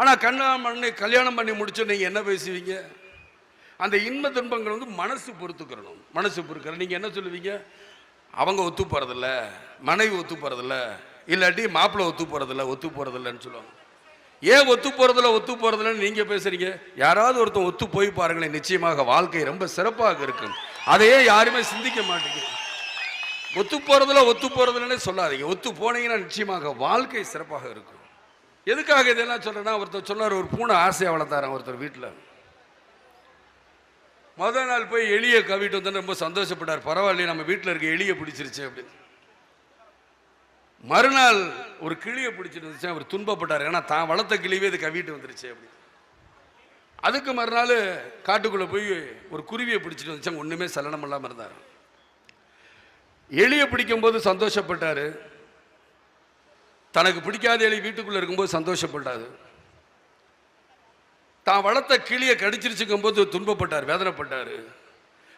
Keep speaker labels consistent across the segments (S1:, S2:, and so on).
S1: ஆனால் கல்யாணம் பண்ணி கல்யாணம் பண்ணி முடிச்சு நீங்கள் என்ன பேசுவீங்க? அந்த இன்ப துன்பங்கள் வந்து மனசு பொறுத்துக்கிறணும் மனசு பொறுக்கிற நீங்கள் என்ன சொல்லுவீங்க? அவங்க ஒத்து போகிறதில்ல மனைவி ஒத்து போகிறதில்ல இல்லாட்டி மாப்பிள்ளை ஒத்து போகிறதில்ல ஒத்து போகிறதில்லன்னு சொல்லுவாங்க. ஏன் ஒத்து போகிறதில்ல ஒத்து போகிறதில்லன்னு நீங்கள் பேசுகிறீங்க யாராவது ஒருத்தன் ஒத்து போய் பாருங்களேன் நிச்சயமாக வாழ்க்கை ரொம்ப சிறப்பாக இருக்கும். அதையே யாருமே சிந்திக்க மாட்டேங்குது. ஒத்து போகிறதில்ல ஒத்து போகிறதில்லன்னு சொல்லாதீங்க. ஒத்து போனீங்கன்னா நிச்சயமாக வாழ்க்கை சிறப்பாக இருக்கும். எதுக்காக இதெல்லாம் சொல்கிறேன்னா ஒருத்தர் சொன்னார் ஒரு பூனை ஆசையாக வளர்த்தாரன் ஒருத்தர் வீட்டில் மொதல் நாள் போய் எளிய கவிட்டு வந்து ரொம்ப சந்தோஷப்பட்டார். பரவாயில்லையே நம்ம வீட்டில் இருக்க எலியை பிடிச்சிருச்சு அப்படின்னு. மறுநாள் ஒரு கிளியை பிடிச்சிட்டு அவர் துன்பப்பட்டார். ஏன்னா தான் வளர்த்த கிளியவே இது கவிட்டு வந்துருச்சு அப்படின்னு. அதுக்கு மறுநாள் காட்டுக்குள்ளே போய் ஒரு குருவியை பிடிச்சிட்டு வந்துச்சு. ஒன்றுமே சலனம் இல்லாமல் இருந்தார் எலியை பிடிக்கும்போது சந்தோஷப்பட்டார். தனக்கு பிடிக்காத எலி வீட்டுக்குள்ளே இருக்கும்போது சந்தோஷப்படாது தான் வளர்த்த கிளியை கடிச்சிருச்சுக்கும் போது துன்பப்பட்டார் வேதனைப்பட்டார்.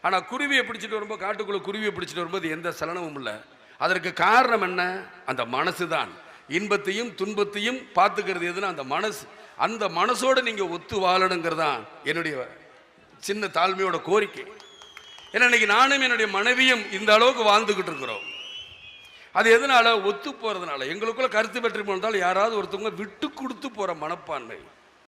S1: ஆனால் குருவியை பிடிச்சிட்டு வரும்போது காட்டுக்குள்ளே குருவியை பிடிச்சிட்டு வரும்போது எந்த சலனமும் இல்லை. அதற்கு காரணம் என்ன? அந்த மனசு தான் இன்பத்தையும் துன்பத்தையும் பார்த்துக்கிறது எதுனா அந்த மனசு அந்த மனசோடு நீங்கள் ஒத்து வாழணுங்கிறது தான் என்னுடைய சின்ன தாழ்மையோட கோரிக்கை. ஏன்னா இன்னைக்கு நானும் என்னுடைய மனைவியும் இந்த அளவுக்கு வாழ்ந்துக்கிட்டு இருக்கிறோம். அது எதனால? ஒத்து போறதுனால. எங்களுக்குள்ள கருத்து வெற்றி போனால் யாராவது ஒருத்தவங்க விட்டு கொடுத்து போற மனப்பான்மை.